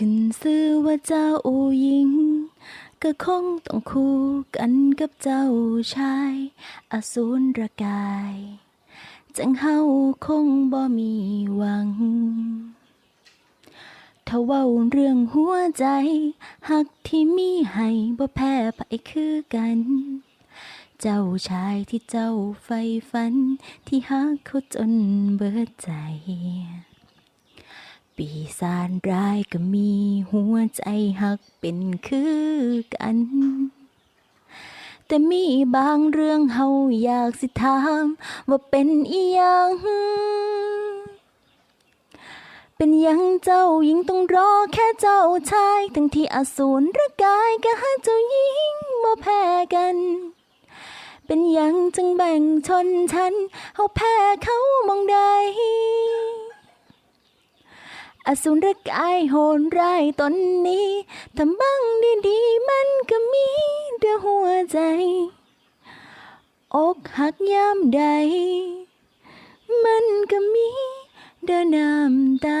ขึ้นชื่อว่าเจ้าหญิง ก็คงต้องคู่กันกับเจ้าชายอสูรกาย จังเฮาคงบ่มีหวังถ้าเว้าเรื่องหัวใจ หักที่มีให้บ่แพ้ไผคือกัน เจ้าชายที่เจ้าใฝ่ฝัน ที่หักเขาจนเบิดใจ ปีศาจร้ายก็มีหัวใจหักเป็นคือกัน แต่มีบางเรื่องเฮาอยากสิถามว่าเป็นอีหยัง เป็นหยังเจ้าหญิงต้องรอแค่เจ้าชาย ทั้งที่อสูรร่างกายก็หาเจ้าหญิงบ่แพ้กันเป็นยังจึงแบ่งชนชั้นเฮาแพ้เขามองใด อสูรกายโหดร้ายตนนี้ทำบ้างดีๆมันก็มีเดือหัวใจ อกหักยามใด มันก็มีเดือน้ำตา